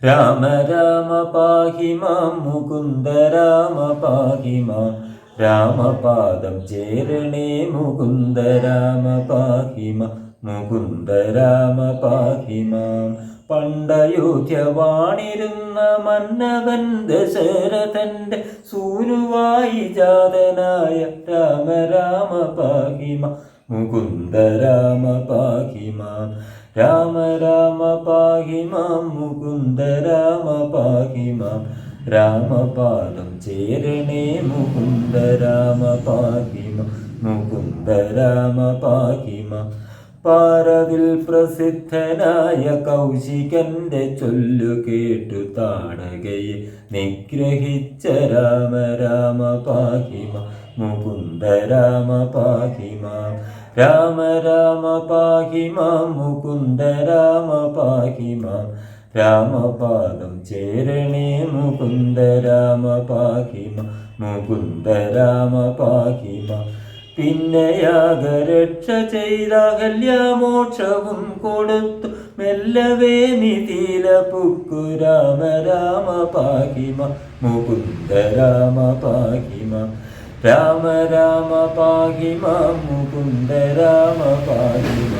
രാമ രാമ പാഹി മാം മുകുന്ദ രാമ പാഹി മാം രാമപാദം ചേരണേ മുകുന്ദ രാമ പാഹി മാം മുകുന്ദ രാമ പാഹി മാം പണ്ടയോധ്യവാണിരുന്ന മന്നവൻ ദശരഥന്റെ സൂനുവായി ജാതനായ രാമ രാമ പാഹിമ മുകുന്ദ രാമ പാഹിമ രാമ രാമ പാഹി മാം മുകുന്ദ രാമ പാഹി മാം രാമപാദം ചേരണേ മുകുന്ദ രാമ പാഹി മാം മുകുന്ദ രാമ പാഹി മാം പാറവിൽ പ്രസിദ്ധനായ കൗശികന്റെ ചൊല്ലു കേട്ടു താടകയെ നിഗ്രഹിച്ച രാമ രാമ പാഹിമ മുകുന്ദ രാമ പാഹിമ. രാമ രാമ പാഹി മാം മുകുന്ദ രാമ പാഹി മാം രാമപാദം ചേരണേ മുകുന്ദ രാമ പാഹിമ മുകുന്ദ രാമ പാഹി പിന്നെ യാഗരക്ഷ ചെയ്ത കല്യാമോക്ഷവും കൊടുത്തു മെല്ലവേ നിതില പുക്കു രാമ രാമ പാഹിമ മുകുന്ദ രാമ പാഹിമ രാമ രാമ പാഹിമ മുകുന്ദ രാമ പാഹിമ.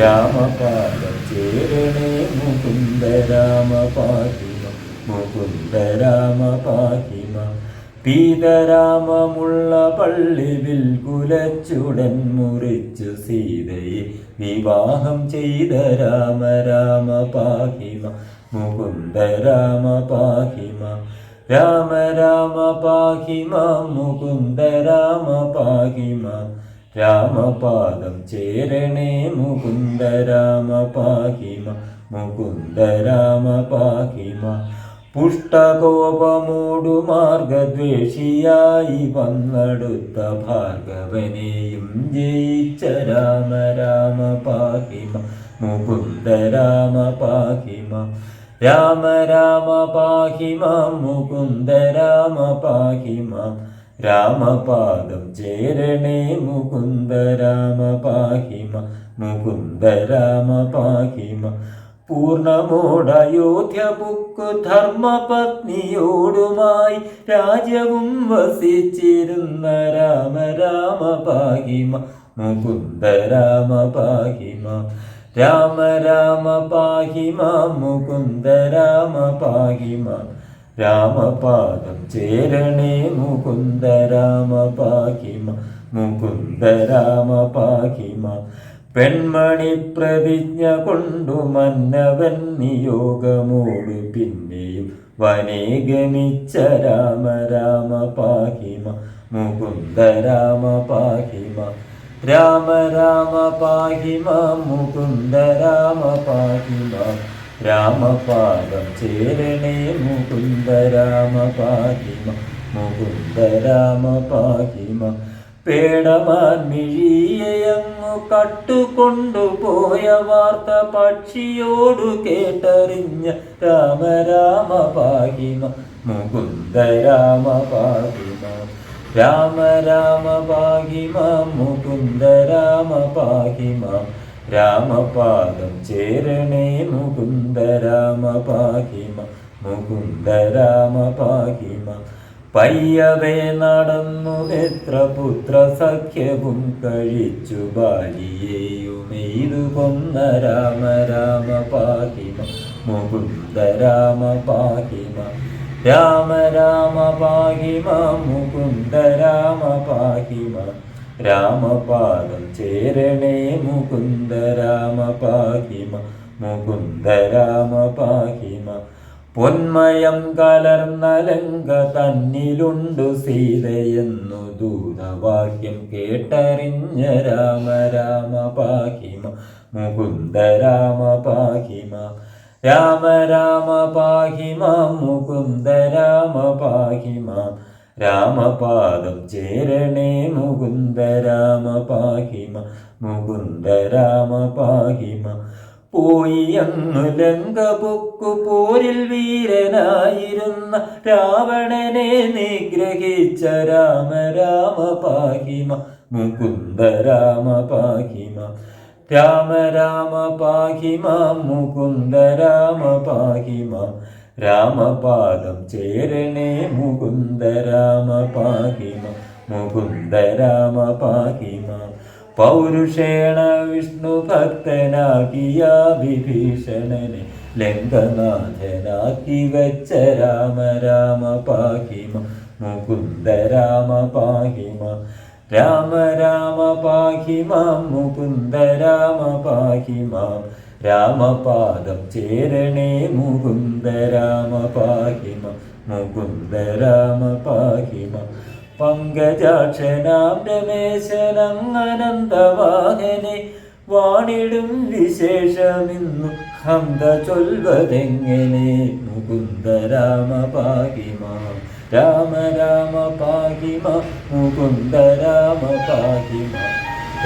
രാമപാദ ചേരണേ മുകുന്ദ രാമ പാഹിമ മുകുന്ദ രാമ പാഹിമ. പീതരാമമുള്ള പള്ളിവിൽ കുലച്ചുടൻ മുറിച്ചു സീതയെ വിവാഹം ചെയ്ത രാമ രാമ പാഹിമ മുകുന്ദ രാമ പാഹിമ. രാമ രാമ പാഹി മാം മുകുന്ദ രാമ പാഹി പാഹിമ. രാമപാദം ചേരണേ മുകുന്ദ രാമ പാഹിമ. മുകുന്ദ രാമ പാഹിമ. പുഷ്ടകോപമൂടു മാർഗദ്വേഷിയായി വന്നടുത്ത ഭാർഗവനെയും ജയിച്ച രാമ രാമ പാഹിമ. മുകുന്ദ രാമ പാഹിമ. രാമ രാമ പാഹി മാം മുകുന്ദ രാമ പാഹി മാം രാമപാദം ചേരണേ മുകുന്ദ രാമ പാഹി മാം മുകുന്ദ രാമ പാഹി മാം പൂർണമോടയോധ്യ ബുക്ക് ധർമ്മപത്നിയോടുമായി രാജ്യവും വസിച്ചിരുന്ന രാമ രാമ പാഹിമ മുകുന്ദ രാമ പാഹിമ രാമ രാമ പാഹി മാം മുകുന്ദ രാമ പാഹി മാം രാമപാദം ചേരണേ മുകുന്ദ രാമ പാഹി മാം മുകുന്ദ രാമ പാഹി മാം പെൺമണി പ്രതിജ്ഞ കൊണ്ടു മന്നവൻ നിയോഗമോടു പിന്നെയും വനേ ഗമിച്ച രാമ രാമ പാഹിമ മുകുന്ദ രാമ പാഹിമ. രാമ രാമ പാഹി മാം മുകുന്ദ രാമ പാഹി മാം രാമപാദം ചേരണേ മുകുന്ദ രാമ പാഹി മാം മുകുന്ദ രാമ പാഹിമ. പേടമാൻ മിഴിയങ്ങു കട്ടുകൊണ്ടുപോയ വാർത്ത പക്ഷിയോടു കേട്ടറിഞ്ഞ രാമ രാമ പാഹിമ മുകുന്ദ രാമ പാഹിമ. രാമ രാമ പാഹിമ മുകുന്ദ രാമ പാഹിമ. രാമപാദം ചേരണേ മുകുന്ദ രാമ പാഹിമ മുകുന്ദ രാമ പാഹിമ. പയ്യവേ നടന്നു എത്ര പുത്ര സഖ്യവും കഴിച്ചു ബാലിയെയുമെയ്തു കൊന്ന രാമ രാമ പാഹിമ മുകുന്ദ രാമ പാഹിമ. രാമ രാമ പാഹിമ മുകുന്ദ രാമ പാഹിമ. രാമപാദം ചേരണേ മുകുന്ദ രാമ പാഹിമ. മുകുന്ദ രാമ പാഹിമ. പൊന്മയം കലർന്ന ലങ്ക തന്നിലുണ്ടു സീതയെന്നു ദൂതവാക്യം കേട്ടറിഞ്ഞ രാമ രാമ പാഹിമ. മുകുന്ദ രാമ പാഹിമ. രാമ രാമ പാഹി മാം മുകുന്ദ രാമ പാഹി മാം. രാമപാദം ചേരണേ മുകുന്ദ രാമ പാഹി മാം മുകുന്ദ രാമ പാഹി മാം. പോയി അന്നു ലങ്ക പൊക്കു പോരിൽ വീരനായിരുന്ന രാവണനെ നിഗ്രഹിച്ച രാമ രാമ പാഹിമ മുകുന്ദ രാമ പാഹിമ രാമ രാമ പാഹി മാം മുകുന്ദ രാമ പാഹി മാം. രാമപാദം ചേരണേ മുകുന്ദ രാമ പാഹി മാം. മുകുന്ദ രാമ പാഹി മാം. പൗരുഷേണ വിഷ്ണു ഭക്തനാകിയ വിഭീഷണനെ ലങ്കനാഥനാക്കി വെച്ച രാമ രാമ പാഹിമ മുകുന്ദ രാമ പാഹിമ രാമ രാമ പാഹി മാം മുകുന്ദ രാമ പാഹി മാം. രാമപാദം ചേരണേ മുകുന്ദ രാമ പാഹി മാം മുകുന്ദ രാമ പാഹി മാം. പങ്കജാക്ഷനാം രമേശനങ്ങനന്തവാഹനെ വാണിടും വിശേഷമിന്നു ഹന്ത ചൊൽവതെങ്ങനെ മുകുന്ദ രാമ പാഹിമാം രാമ രാമ പാഹിമ മുകുന്ദ രാമ പാഹിമ.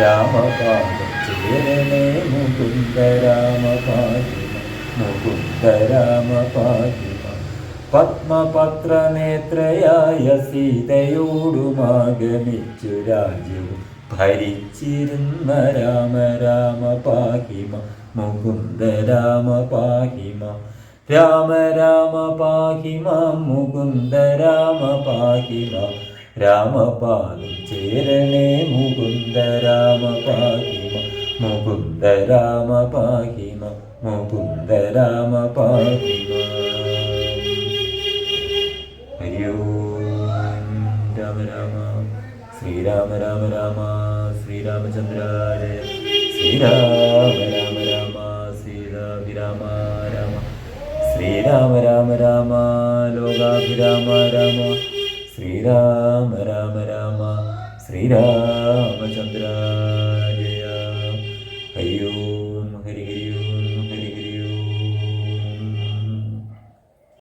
രാമപാദം ചേരണേ മുകുന്ദ രാമ പാഹിമ മുകുന്ദ രാമ പാഹിമ. പത്മപത്രനേത്രയായ സീതയോടുമാഗമിച്ചു രാജ്യവും ഭരിച്ചിരുന്ന രാമ രാമ പാഹിമ മുകുന്ദ രാമ പാഹിമ. രാമ രാമ പാഹി മാം മുകുന്ദ രാമ പാഹി മാം. രാമപാദം ചേരണേ മുകുന്ദ രാമ പാഹിമ മുകുന്ദ രാമ പാഹിമ മുകുന്ദ രാമ പാഹി രാമ രാമ. ശ്രീരാമ രാമ രാമ ശ്രീരാമചന്ദ്രായ ശ്രീരാമ രാമ ശ്രീരാമ രാമ രാമ ലോകാഭിരാമ രാമ ശ്രീരാമ രാമ രാമ ശ്രീരാമചന്ദ്രായ